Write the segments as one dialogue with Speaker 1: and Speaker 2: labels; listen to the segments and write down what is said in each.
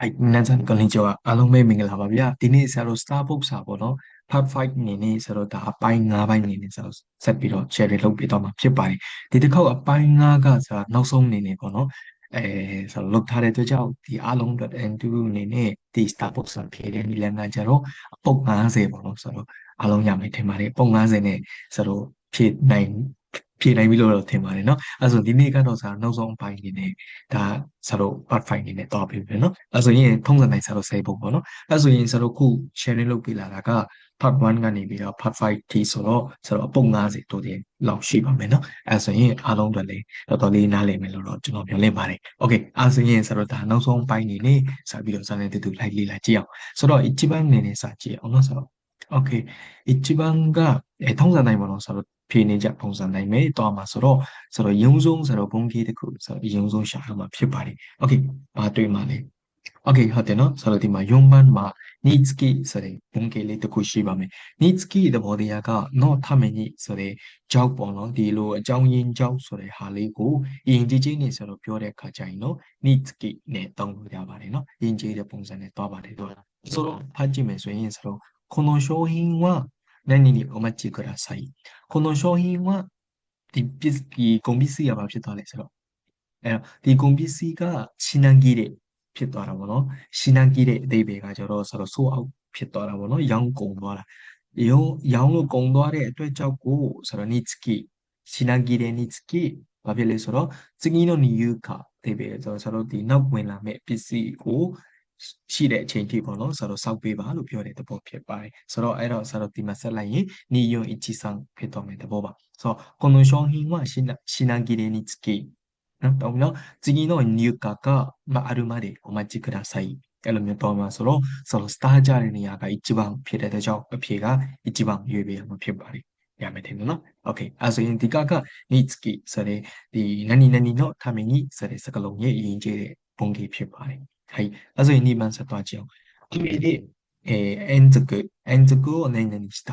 Speaker 1: အဲ့နန်ဆန်ကလင်ကျော်အားလုံးပဲမင်္ဂလာပါဗျာဒီနေ့ဆရာတို့ Starbucks စာပေါ့နော် Part 5အနေနဲ့ဆရာတို့ဒါအပိုင်း5ပိုင်းအနေနဲ့ဆရာတို့ဆက်ပြီးတော့ share လုပ်ပေးတော့မှာဖြစ်ပါတယ်ဒီတစ်ခေါက်အပိုင်း5ကဆရာနောက်ဆုံးအနေနဲ့ပေါ့နော်အဲဆရာလုတ်ထားတဲ့အတွက်ကြောင့်ဒီအားလုံး .n2 အနေနဲ့ဒီ Starbucks စာဖြည့်တဲ့နီလန်ကကျတော့အပုတ်90ပေါ့နော်ဆရာတို့အားလုံးရမယ်ထင်ပါတယ်အပုတ်90နဲ့ဆရာတို့ဖြည့်နိုင် ဖြေနိုင်ပြီလို့တော့ထင်ပါတယ်เนาะအဲ့ဆိုဒီနေ့ကတော့ဆရာနောက်ဆုံးအပိုင်းနေနဲ့ဒါဆရာတို့ part 5နေနဲ့တော့ပြီပဲเนาะအဲ့ဆိုရင်ထုံးစံတိုင်းဆရာတို့စေဖို့ပေါ့เนาะအဲ့ဆိုရင်ဆရာတို့ခု sharing လုပ်ပေးလာတာက part 1ကနေပြီးတော့ part 5ထိဆိုတော့ဆရာတို့အပုံ90တိုးတယ်လောက်ရှိပါမယ်เนาะအဲ့ဆိုရင်အားလုံးတွေလည်းတော်တော်လေးနားလည်မယ်လို့တော့ကျွန်တော်ပြောလင့်ပါတယ် okay အဲ့ဆိုရင်ဆရာတို့ဒါနောက်ဆုံးပိုင်းနေနဲ့ဆရာပြီးတော့ဇာတ်လမ်းတူတူလိုက်လေ့လာကြည့်အောင်ဆိုတော့ ichiban နေနဲ့စာကြည့်အောင်เนาะဆရာ okay ichiban ကအဲထုံးစံတိုင်းပေါ့เนาะဆရာတို့ ဖြေနေကြပုံစံတိုင်းပဲတွားမှာဆိုတော့ဆိုတော့ရုံဆုံးဆိုတော့ဘုံကြီးတစ်ခုဆိုတော့ရုံဆုံးရှာရမှာဖြစ်ပါတယ်။ Okay ဘာတွေ့မှာလဲ။ Okay ဟုတ်တယ်နော်ဆိုတော့ဒီမှာယုံပန်းမှာ nitsuki ဆိုတဲ့ဘုံကြီးလေးတစ်ခုရှိပါမယ်။ nitsuki သဘောတရားက not ထမင်းကြီးဆိုတဲ့ကြောက်ပေါ့နော်ဒီလိုအကြောင်းရင်းကြောက်ဆိုတဲ့ဟာလေးကိုယဉ်ကျေးချင်းနေဆိုတော့ပြောတဲ့အခါကျရင်နော် nitsuki နဲ့တောင်းလို့ရပါတယ်နော်ယဉ်ကျေးတဲ့ပုံစံနဲ့တွားပါတယ်တော့ဆိုတော့ဖတ်ကြည့်မယ်ဆိုရင်ဆိုတော့この商品は 何にお待ちください。この商品はဒီပစ္စည်းကုန်ပစ္စည်းကဘာဖြစ်သွားလဲဆိုတော့အဲဒီကုန်ပစ္စည်းက品切れဖြစ်သွားတာပေါ့နော်品切れအသေးပဲကကျတော့ဆိုတော့ဆိုးအောင်ဖြစ်သွားတာပေါ့နော်ရောင်းကုန်သွားတာရောင်းရောင်းလို့ကုန်သွားတဲ့အတွက်ကြောင့်ကိုဆိုတော့ニツキ品切れニツキဘာဖြစ်လဲဆိုတော့次の理由かအသေးပဲဆိုတော့ဆိုတော့ဒီနောက်ဝင်လာမဲ့ပစ္စည်းကို ရှိတဲ့အချိန်ထိပေါ့နော်ဆိုတော့စောက်ပေးပါလို့ပြောတဲ့သဘောဖြစ်ပါတယ်ဆိုတော့အဲ့တော့ဆိုတော့ဒီမှာဆက်လိုက်ရင်ニヨンイチさんဖြစ်တော့မယ်သဘောပါဆိုတော့この商品は品品切れにつきနော်တော့နော်次の入荷がまあるまでお待ちくださいအဲ့လိုမျိုးတော့မှာဆိုတော့ဆိုတော့ star ကြတဲ့နေရာက一番ဖြစ်တဲ့ကြောင့်အဖြေက一番ရွေးပေးရမှာဖြစ်ပါတယ်ရမယ်ထင်တယ်နော်။ Okay အဲဆိုရင်ဒီကက nitsuki ဆိုတဲ့ဒီနနီနနီのためにဆိုတဲ့စကားလုံးရဲ့အရင်ကျတဲ့ပုံကြီးဖြစ်ပါတယ် はいအဲဆိုရင်2番ဆက်သွားကြည့်အောင်ဒီနေ့အဲအန်ဇကုအန်ဇကုကိုအနေနဲ့した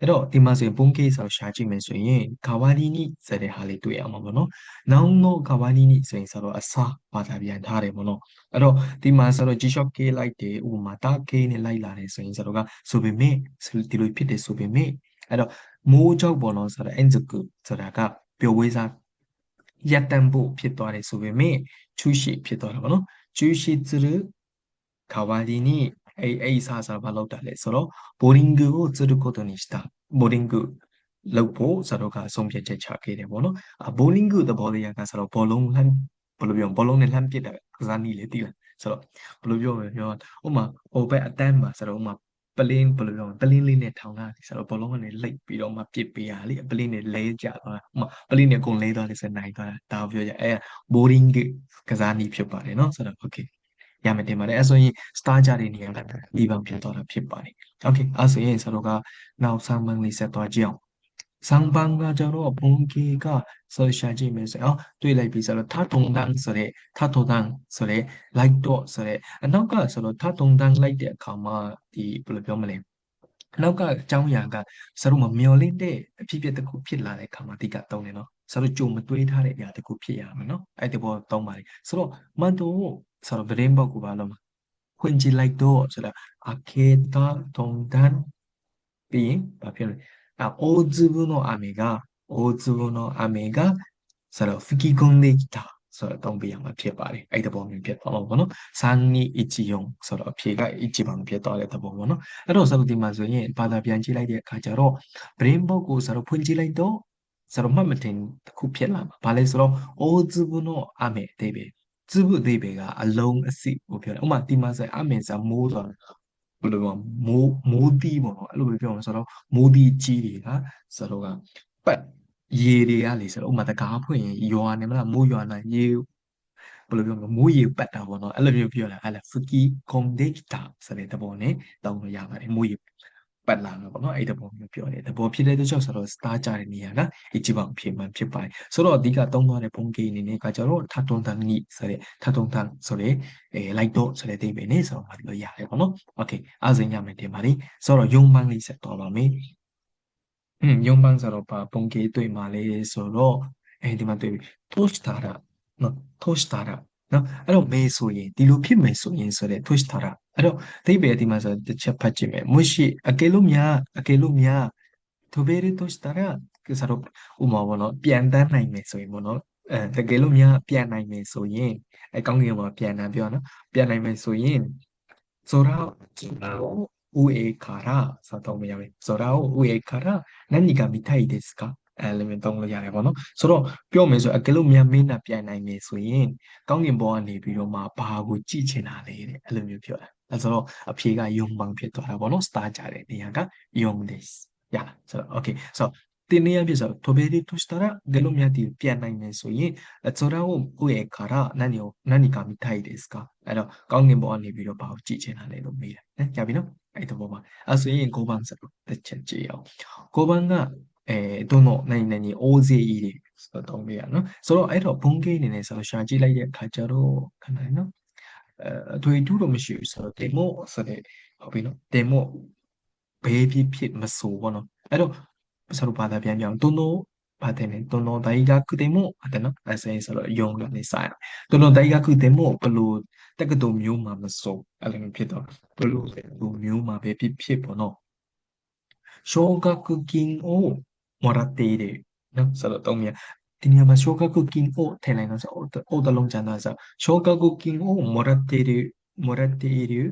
Speaker 1: အဲ့တော့ဒီမှာဆိုရင်ပုံကိစ္စကိုရှာကြည့်မယ်ဆိုရင်ကာဝါလီနီဆိုတဲ့ဟာလေးတွေ့အောင်ပါဘောနော်။နောင်တော့ကာဝါလီနီဆိုရင်ဆိုတော့အစာဘာသာပြန်ထားတယ်ဘောနော်။အဲ့တော့ဒီမှာဆိုတော့ G-Shock K လိုက်တယ်ဥပမာတာ K နဲ့လိုက်လာတယ်ဆိုရင်ဆိုတော့ကဆိုပေမဲ့ဒီလိုဖြစ်တယ်ဆိုပေမဲ့အဲ့တော့မိုးကြောက်ဘောနော်ဆိုတော့အန်ဇကုဆိုတာကပျော်ဝေးစားရက်တန်ဖို့ဖြစ်သွားတယ်ဆိုပေမဲ့ချူရှိဖြစ်သွားတာဘောနော်။ 中止する代わりに、え、えいささばろたれ、その、ボーリングをすることにした。ボーリングလုပ်ဖို့ဆိုတော့ကဆုံးဖြတ်ချက်ချခဲ့တယ်ပေါ့နော်အဘိုလင်းကူသဘောတရားကဆိုတော့ဘောလုံးလှမ်းဘယ်လိုပြောဘောလုံးနဲ့လှမ်းပစ်တာကစားနည်းလေတိလားဆိုတော့ဘယ်လိုပြောမလဲပြောဥမာဟိုဘက်အတန်းမှာဆိုတော့ဥမာ ပလင်းဘယ်လိုပြောပလင်းလေးနဲ့ထောင်လာဆိုတော့ဘောလုံးကနေလိတ်ပြီးတော့မှပစ်ပေးရလေပလင်းနဲ့လဲကြသွားဥမာပလင်းနဲ့ကုန်လဲသွားတယ်ဆိုနိုင်သွားတာဒါပြောကြအဲဘိုးရင်းကစားနည်းဖြစ်ပါတယ်နော်ဆိုတော့ okay ရမယ်တင်ပါတယ်အဲဆိုရင် star ကြတဲ့နေရာကဒီဘန်ဖြစ်သွားတာဖြစ်ပါတယ် okay အဲဆိုရင်ဆိုတော့ကနောက်ဆမ်းမန်းလေးဆက်သွားကြည့်အောင် စံပန်းကကြတော့ဘုံကေကဆိုရှာကြည့်မယ်ဆိုတော့တွေ့လိုက်ပြီဆိုတော့ထထုံတန်းဆိုတဲ့ထထုံတန်းဆိုတဲ့ like dot ဆိုတဲ့အနောက်ကဆိုတော့ထထုံတန်းလိုက်တဲ့အခါမှာဒီဘယ်လိုပြောမလဲနောက်ကအကြောင်းအရာကစရုံမမျော်လင့်တဲ့အဖြစ်အပျက်တစ်ခုဖြစ်လာတဲ့အခါမှာအဓိကသုံးတယ်နော်စရုံကြုံမတွေးထားတဲ့အရာတစ်ခုဖြစ်ရမယ်နော်အဲ့ဒီပေါ်သုံးပါတယ်ဆိုတော့မန်တိုဆိုတော့ဗရင်ဘောက်ကိုဘာလို့ခွင့်ကြည့်လိုက်တော့ဆိုတော့အခေတာတုံတန်ပြီးရင်ဘာဖြစ်လဲあ、大粒の雨が、大粒の雨が、それを吹き込んできた。ဆိုတော့တုံးပြရမှာဖြစ်ပါတယ်အဲ့ဒီပုံမျိုးဖြစ်သွားမှာပေါ့နော်3 2 1 4ဆိုတော့အဖြေက1ပုံဖြစ်သွားတဲ့သဘောပေါ့နော်အဲ့တော့ဆိုတော့ဒီမှာဆိုရင်ဘာသာပြန်ကြည့်လိုက်တဲ့အခါကျတော့ brain box ကိုဆိုတော့ဖွင့်ကြည့်လိုက်တော့ဆိုတော့မှတ်မတင်တစ်ခုဖြစ်လာမှာဘာလဲဆိုတော့ all 粒の雨အသေးပဲ粒အသေးပဲကအလုံးအစစ်ကိုပြောတယ်ဥပမာဒီမှာဆိုအမေဆိုမိုးဆိုတာ ဘယ်လိုပြောမိုးမိုးတီးပေါ့နော်အဲ့လိုပဲပြောမှာဆိုတော့မိုးတီးကြီးတွေကဆိုတော့ကပတ်ရေတွေကလေဆိုတော့ဥမာတကားဖွင့်ရင်ရွာနေမလားမိုးရွာလာရေဘယ်လိုပြောမလဲမိုးရေပတ်တာပေါ့နော်အဲ့လိုမျိုးပြောလာအဲ့လာဖူကီကွန်ဒက်တာဆိုတဲ့သဘောနဲ့တောင်းလို့ရပါတယ်မိုးရေ ပတ်လာတာပေါ့နော်အဲ့တဘောမျိုးပြောတယ်တဘောဖြစ်တဲ့အတွက်ဆိုတော့ star ကြတဲ့နေရာကအကြည့်ပါဖြစ်မှန်ဖြစ်ပါတယ်ဆိုတော့အဓိကသုံးသွားတဲ့ပုံကိအနေနဲ့ကကြတော့ထထုံတန်နိဆိုတဲ့ထထုံတန်ဆိုတဲ့အဲ light dot ဆိုတဲ့အိဗယ်နဲ့ဆိုတော့မှတ်လို့ရတယ်ပေါ့နော် okay အားစိန်ရမယ်တင်ပါတယ်ဆိုတော့ယုံပန်းလေးဆက်သွားပါမယ်อืมယုံပန်းဆိုတော့ပါပုံကိတွေ့မှာလေဆိုတော့အဲဒီမှာတွေ့ပြီ toast တာနော် toast တာ နော်အဲ့တော့မေဆိုရင်ဒီလိုဖြစ်မယ်ဆိုရင်ဆိုတဲ့ twist ထားတာအဲ့တော့အဓိပ္ပာယ်ဒီမှာဆိုတစ်ချက်ဖတ်ကြည့်မယ်မရှိအကယ်လို့များအကယ်လို့များ飛べるとしたらဆိုတော့ဥမာပေါ့နော်ပြန်တန်းနိုင်မယ်ဆိုရင်ပေါ့နော်အဲတကယ်လို့များပြန်နိုင်မယ်ဆိုရင်အဲကောင်းကင်မှာပြန်တန်းပြောနော်ပြန်နိုင်မယ်ဆိုရင်ဆိုတော့上上からဆိုတော့မရဘူး空を上から何が見たいですか အဲလိုမျိုးသုံးလို့ရတယ်ပေါ့နော်ဆိုတော့ပြောမယ်ဆိုအကယ်လို့များမင်းနဲ့ပြန်နိုင်မယ်ဆိုရင်ကောင်းကင်ဘဝကနေပြီးတော့မှဘာကိုကြည့်ချင်တာလဲတဲ့အဲ့လိုမျိုးပြောတာအဲဆိုတော့အဖြေကယုံမှန်ဖြစ်သွားတာပေါ့နော် star ကြတဲ့နေရာကယုံ this ရလားဆိုတော့ okay ဆိုတော့တင်နေရပြဆို飛べるとしたらゲロミャティပြန်နိုင်မယ်ဆိုရင်それを上から何を何か見たいですかအဲ့တော့ကောင်းကင်ဘဝကနေပြီးတော့ဘာကိုကြည့်ချင်တာလဲလို့မေးတယ်နော်ကြပြီနော်အဲ့ဒီဘောမှာအဲ့ဆိုရင်5番စတော့တစ်ချက်ကြည့်အောင်5番က အဲတွန်းတော့နိုင်နိုင်ကြီးအိုးစေးကြီးတွေဆိုတော့တုံးပြရနော်ဆိုတော့အဲ့တော့ဘုံကိအနေနဲ့ဆိုတော့ရှာကြည့်လိုက်တဲ့အခါကျတော့ခဏလေးနော်အဲအထွေထူးတော့မရှိဘူးဆိုတော့တင်မို့ဆိုတဲ့ဟုတ်ပြီနော်တင်မို့ဘေးဖြစ်ဖြစ်မဆိုဘောနော်အဲ့တော့ဆိုတော့ဘာသာပြန်ပြောင်းတွန်းတော့ပါတယ်ねတွန်းတော့ဒိုင်ကကုတင်မို့အဲ့နော်အဲ့ဆိုရင်ဆိုတော့ယုံလို့နေဆိုင်တွန်းတော့ဒိုင်ကကုတင်မို့ဘလို့တက္ကသိုလ်မျိုးမှာမစုံအဲ့လိုမျိုးဖြစ်တော့ဘလို့မျိုးမှာပဲဖြစ်ဖြစ်ပေါ့နော် shogakukin を မော်တာတေးတွေနော်ဆိုတော့သုံးမြန်ဒီနေရာမှာ shogaku king o ထည့်လိုက်တော့ဆို o တလုံးချမ်းသာဆို shogaku king o မော်တာတေးတွေမော်တာတေးတွေ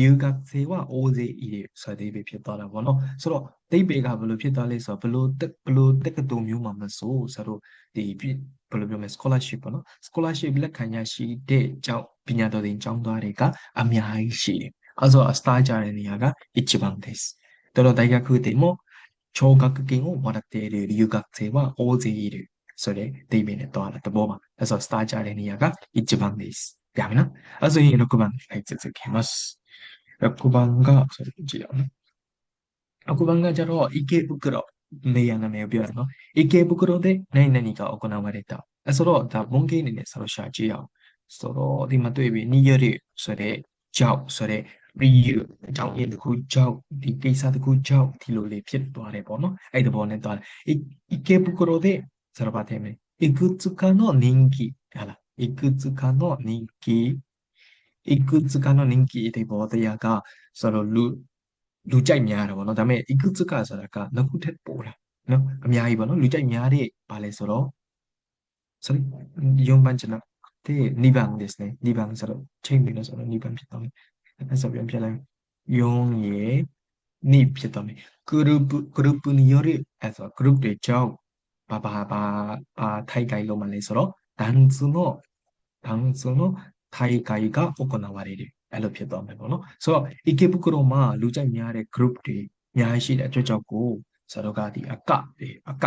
Speaker 1: ယူကစေဝအိုးစေဤဆိုတဲ့ပဲဖြစ်သွားတာပေါ့နော်ဆိုတော့တိတ်ပေကဘယ်လိုဖြစ်သွားလဲဆိုတော့ဘလို့ဘလို့တက္ကသိုလ်မျိုးမှာမဆိုဆိုတော့ဒီဘယ်လိုပြောမလဲ scholarship ပေါ့နော် scholarship လက်ခံရရှိတဲ့ကြောင့်ပညာတော်သင်ကျောင်းသားတွေကအများကြီးရှိတယ်အဲဆိုအစတားကြတဲ့နေရာက Ichiban ですတော်တော်တိုက်ခခုတိမို့ 奨学金をもらっている留学生は大勢いる。それ、デイビネット、あなた、ボーマン。あう、スタジャレニアが一番です。やめな。あと、6番。はい、続けます。6番が、それ、違うね。6番が、じゃろう、池袋。メイアナメオビアの池袋で何々が行われた。それを、文芸にね、そのシャージア。それ、で、まとえび、による、それ、じゃう、それ、 review အကြောင်းရင်းတစ်ခုကြောက်ဒီကိစ္စတစ်ခုကြောက်ဒီလိုလေးဖြစ်သွားတယ်ပေါ့နော်အဲ့ဒီဘောနဲ့သွားတယ်池袋でဆိုတော့ဗာတယ်မယ်いくつかの人気ဟာလားいくつかの人気いくつかの人気ဒီဘောတရားကဆိုတော့လူလူကြိုက်များတယ်ပေါ့နော်ဒါပေမဲ့いくつかဆိုတာကနှစ်ခုထက်ပိုတာနော်အများကြီးပေါ့နော်လူကြိုက်များတဲ့ဘာလဲဆိုတော့ sorry 4番じゃなくて2番ですね2番ဆိုတော့ချိန်ပြီးလို့ဆိုတော့2番ဖြစ်သွားမယ် အဲ့ဆိုပြန်ပြလိုက်4ရေ2ဖြစ်သွားမယ် group group によるအဲ့ဆို group တွေကြောင့်ဘာဘာဘာဘာထိုက်ကိုင်လို့မလဲဆိုတော့ダンスのダンスの大会が行われるအဲ့လိုဖြစ်သွားမယ်ပေါ့နော်ဆိုတော့ 池袋မှာလူကြိုက်များတဲ့ group တွေအများကြီးရှိတဲ့အတွက်ကြောင့်ကိုဆိုတော့ကဒီအကတွေအက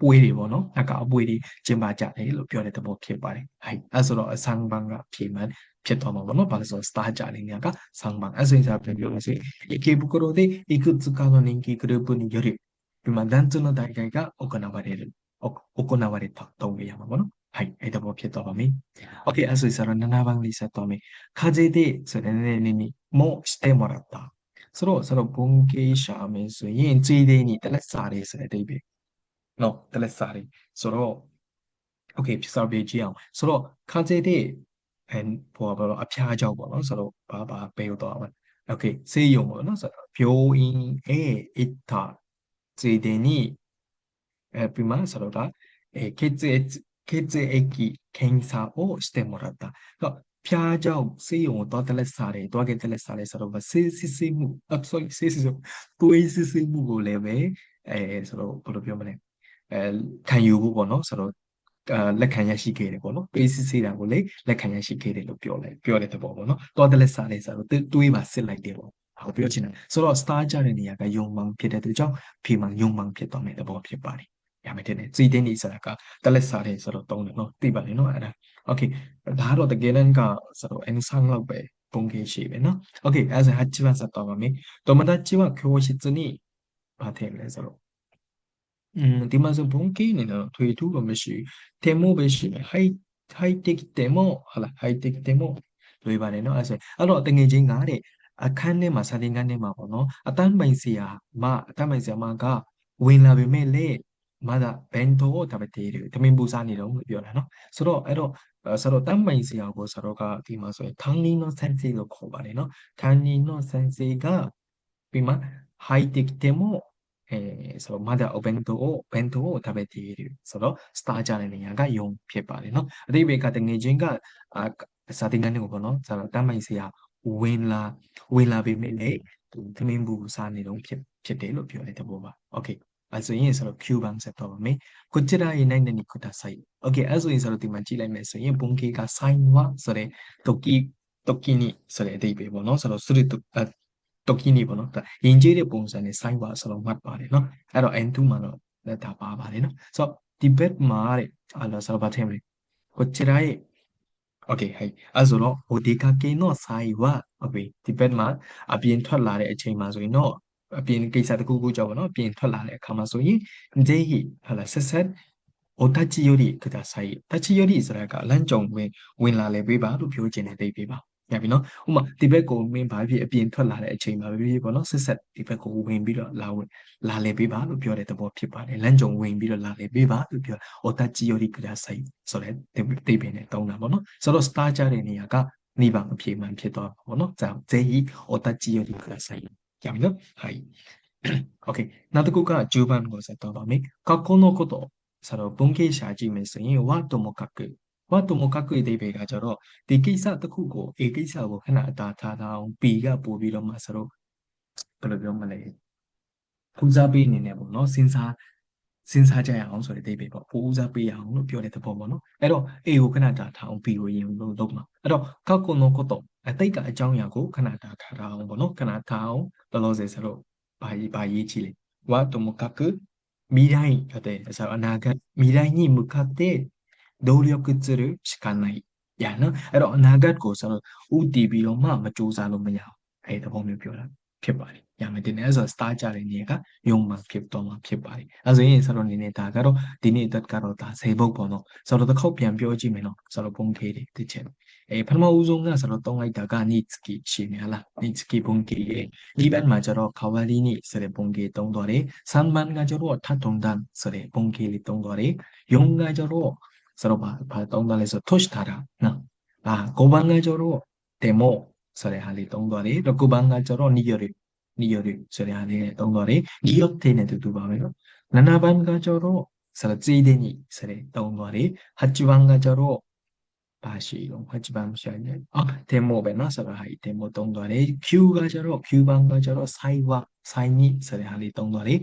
Speaker 1: ပွဲတွေပေါ့နော်အကအပွဲတွေကျင်းပကြတယ်လို့ပြောတဲ့သဘောဖြစ်ပါတယ်ဟဲ့အဲ့ဆိုတော့အဆန်းဘန်းကဖြေမှန်း ဖြစ်သွားမှာပေါ့နော်ဘာလို့ဆိုတော့ star ကြတဲ့နေရာကဆန်းဘန်းအဲ့ဆိုရင်စာပြန်ပြောလို့ရှိရင်池袋でいくつかの人気グループによるဒီမှာダンスの大会が行われる行われたတုံးရမှာပေါ့နော်ဟဲ့အဲ့တော့ဖြစ်သွားပါမယ် Okay အဲ့ဆိုရင်စာတော့7番လေးဆက်သွားမယ်風でဆိုတဲ့နည်းနည်းにもしてもらったဆိုတော့ဆိုတော့ဘုံကေရှာမယ်ဆိုရင်ついでにတလက်စာလေးဆိုတဲ့အဓိပ္ပာယ်နော်တလက်စာလေးဆိုတော့ Okay ပြစားပေးကြည့်အောင်ဆိုတော့風で အဲဘောဘောအဖျားကြောက်ပေါ့နော်ဆိုတော့ဘာဘာပေးတော့မှာ Okay ဆေးရုံပေါ့နော်ဆိုတော့病院へ行ったついでにえပြီးမှဆိုတော့ဒါえ血液血液検査をしてもらったတော့ဖျားကြောက်ဆေးရုံကိုသွားတယ်လက်စားတယ်သွားခဲ့တယ်လက်စားတယ်ဆိုတော့ဆေးစစ်ဆေးမှု I'm sorry ဆေးစစ်ဆေးတွေးစစ်ဆေးမှုကိုလည်းပဲအဲဆိုတော့ဘယ်လိုပြောမလဲအဲခံယူဖို့ပေါ့နော်ဆိုတော့အာ လက်ခံရရှိခဲ့တယ်ပေါ့နော်တွေးစစ်ဆေးတာကိုလေလက်ခံရရှိခဲ့တယ်လို့ပြောလိုက်ပြောတဲ့သဘောပေါ့နော်တော်တယ်လက်စားလဲစားလို့တွေးပါစစ်လိုက်တယ်ပေါ့ဟုတ်ပြောချင်တယ်ဆိုတော့ star ကြတဲ့နေရာကယုံမှန်ဖြစ်တဲ့သူကြောင့်ဖြေမှန်ယုံမှန်ဖြစ်သွားမယ့်သဘောဖြစ်ပါတယ်ရမယ်တဲ့စီတင်းနေဆိုတာကတလက်စားတယ်ဆိုတော့တုံးတယ်နော်သိပါလေနော်အဲ့ဒါ okay ဒါကတော့တကယ်တမ်းကဆိုတော့ ensign လောက်ပဲပုံကင်းရှိပဲနော် okay အဲ့ဒါဆို hatchivan ဆက်သွားပါမယ်တော်မတာချိဝခိုးရှိစနိဘာထဲလဲဆိုတော့ อืมဒီမှာဆိုဘုံကိနေတော့ထွေထူးတော့မရှိတေမို့ပဲရှိမယ် high high tech တေမို့ဟာလား high tech တေမို့လွေပါတယ်နော်အဲ့ဆိုအဲ့တော့တငယ်ချင်းကတဲ့အခန်းထဲမှာစာသင်ခန်းထဲမှာပေါ့နော်အတန်းပိုင်ဆရာမအတန်းပိုင်ဆရာမကဝင်လာပေမဲ့လေ まだ弁当を食べている。သမင်ပူစားနေတော့လို့ပြောတာနော်ဆိုတော့အဲ့တော့ဆိုတော့တမ်းမိုင်ဆရာကိုဆိုတော့ကဒီမှာဆိုရင်タンニの先生လို့ခေါ်ပါတယ်နော်タンニの先生がပြီးမှ入ってきても 에, 그래서 마다 오벤도 벤도 다베디 르. 그래서 스타자는 양가 용 피해바 리. 너 어디에 같은 게 진가 아 사딩하는 거 보 노. 자, 담마이세야 웬라 웬라 비메레 드민부 사는 용 피해 피해로 표현해 더 봐. 오케 이. အဲ့ဆိုရင်ဆိုတော့ Cuban ဆက်တော့ပါမယ်။ကိုချစ်တာရဲ့နိုင်တဲ့နီကိုတာဆိုင်။ Okay အဲ့ဆိုရင်ဆိုတော့ဒီမှာကြည့်လိုက်မယ်ဆိုရင်ဘုံကေကဆိုင်ဝါဆိုတဲ့တိုကီတိုကီနီဆိုတဲ့အဓိပ္ပာယ်ပေါ့နော်။ဆိုတော့စရီ とဒုက္ခိနီပေါ့နော်ဒါယဉ်ကျေးတဲ့ပုံစံနဲ့ sign ပါဆိုတော့မှတ်ပါတယ်နော်အဲ့တော့ N2 မှာတော့ဒါပါပါတယ်နော်ဆိုတော့ဒီဘက်မှာတဲ့အဲ့တော့ဆိုတော့ဗာထည့်မလဲこちらへ Okay ဟဲ့အဲ့ဆိုတော့ဟိုဒီကကေနောဆိုင်ဝ okay ဒီဘက်မှာအပြင်ထွက်လာတဲ့အချိန်မှာဆိုရင်တော့အပြင်ကိစ္စတခုခုကြောင့်ပေါ့နော်အပြင်ထွက်လာတဲ့အခါမှာဆိုရင်ぜひဟာလာဆက်ဆက်お立ち寄りください立ち寄りဆိုတာကလမ်းကြုံဝင်ဝင်လာလေပေးပါလို့ပြောချင်တဲ့တိတ်ပေးပါ ရပြီနော်ဥမာဒီဘက်ကိုမင်းဘာဖြစ်အပြင်ထွက်လာတဲ့အချိန်မှာဖြစ်ဖြစ်ပေါ့နော်ဆက်ဆက်ဒီဘက်ကိုဝင်ပြီးတော့လာဝင်လာလေပေးပါလို့ပြောတဲ့သဘောဖြစ်ပါတယ်လမ်းကြုံဝင်ပြီးတော့လာလေပေးပါလို့ပြောお立ち寄りくださいဆိုတဲ့တိတ်ပင်နဲ့တုံးတာပေါ့နော်ဆိုတော့ star ကြတဲ့နေရာကနိဗ္ဗာန်အပြည့်မှန်ဖြစ်သွားပါပေါ့နော်။ဒါぜひお立ち寄りください။ရပြီနော်။はい။ Okay နောက်တစ်ခုက10番ကိုဆက်တော့ပါမယ်။過去のことဆိုတော့ပုံကိရှာကြည့်မယ်ဆိုရင်ဝတ်ともかく ဝတ်တမကကွေတိဘေကကြတော့ဒီကိစ္စတစ်ခုကိုအေကိစ္စကိုခဏအတာထားထားအောင်ပီကပို့ပြီးတော့မှဆိုတော့ဘယ်လိုပြောမလဲကုစားပေးအနေနဲ့ပေါ့နော်စဉ်းစားစဉ်းစားကြရအောင်ဆိုတဲ့အိဗေပေါ့ပိုးဦးစားပေးရအောင်လို့ပြောတဲ့သဘောပေါ့နော်အဲ့တော့ A ကိုခဏတာထားအောင် B ကိုရင်လို့လုပ်မှာအဲ့တော့ကောက်ကုံတော့ကောက်တော့အတိတ်ကအကြောင်းအရာကိုခဏတာထားထားအောင်ပေါ့နော်ခဏထားအောင်လောလောဆယ်ဆလို့ဘာကြီးဘာရေးကြည့်လေဝါတမကကမိတိုင်းကတဲ့ဆိုအနာဂတ်မိတိုင်းညိမကတဲ့ 노력을 시간 나이 ရနော်အဲ့တော့အနာဂတ်ကိုဆိုတော့ဥတီပြီးတော့မှမစူးစမ်းလို့မရအောင်အဲ့ဒီသဘောမျိုးပြောတာဖြစ်ပါတယ်ရမယ်တင်တယ်ဆိုတော့ start ကြတဲ့နေရာကယုံမှဖြစ်တော့မှဖြစ်ပါတယ်အဲဆိုရင်ဆိုတော့နေနေတာကတော့ဒီနေ့တက်ကတော့ဒါစေဘုတ်ပေါ့နော်ဆိုတော့တစ်ခေါက်ပြန်ပြောကြည့်မယ်နော်ဆိုတော့ဘုံကေတွေတစ်ချက်အဲပထမဦးဆုံးကဆိုတော့တုံးလိုက်တာက Nitsuki ရှင်ရလား Nitsuki ဘုံကေရဲ့ဒီဘက်မှာကျတော့ Kawarini ဆိုတဲ့ဘုံကေတုံးသွားတယ် Sanban ကကျတော့ Tatondan ဆိုတဲ့ဘုံကေလေးတုံးသွားတယ် Yon ကကျတော့ ဆိုတော့ဘာဘာတုံးသွားလဲဆိုတော့ tosh tara နော်အာ5ဘန်ကကျတော့ demo ဆိုတဲ့ဟာလေးတုံးသွားတယ်6ဘန်ကကျတော့ niyori နိယောတွေဆိုတဲ့ဟာလေးနဲ့သုံးတော့တယ်ဂီယော့သေးနဲ့တူတူပါပဲနော်နနာဘန်ကကျတော့ဆရာဇီဒင်းကြီးဆိုတဲ့သုံးတော့တယ်ဟတ်ချဘန်ကကျတော့ဘာရှိတော့ဟတ်ချဘန်မရှိနေအော်ဒေမိုပဲနော်ဆိုတော့ဟာဒေမိုသုံးတော့တယ် Q ကကျတော့ Q ဘန်ကကျတော့ sai wa sai ni ဆိုတဲ့ဟာလေးသုံးတော့တယ်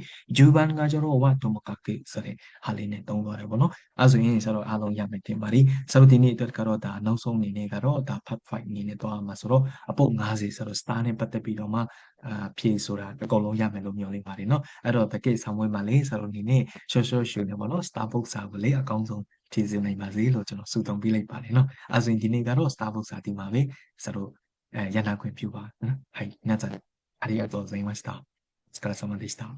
Speaker 1: U ဘန်ကကျတော့ wa တော့မကကေဆိုတဲ့ဟာလေးနဲ့သုံးတော့တယ်ပေါ့နော်အဲဆိုရင်ဆိုတော့အားလုံးရမယ်တင်ပါလိဆိုတော့ဒီနေ့အတွက်ကတော့ဒါနောက်ဆုံးအနေနဲ့ကတော့ဒါ part 5အနေနဲ့တော့မှာဆိုတော့အပုတ်90ဆိုတော့ star နဲ့ပတ်သက်ပြီးတော့မှအာဖြည့်ဆိုတာအကုန်လုံးရမယ်လို့မျှော်လင့်ပါတယ်เนาะအဲ့တော့တကိတ်ဆောင်ဝဲမှာလေဆိုတော့အနေနဲ့ရှော့ရှော့ရှူနေပါတော့ Starbucks စာကိုလေအကောင်းဆုံးဖြည့်စင်နိုင်ပါစေလို့ကျွန်တော်ဆုတောင်းပေးလိုက်ပါတယ်เนาะအဲဆိုရင်ဒီနေ့ကတော့ Starbucks စာဒီမှာပဲဆိုတော့အဲရန်နာခွင့်ပြုပါနော်はい皆さんありがとうございました お疲れ様でした。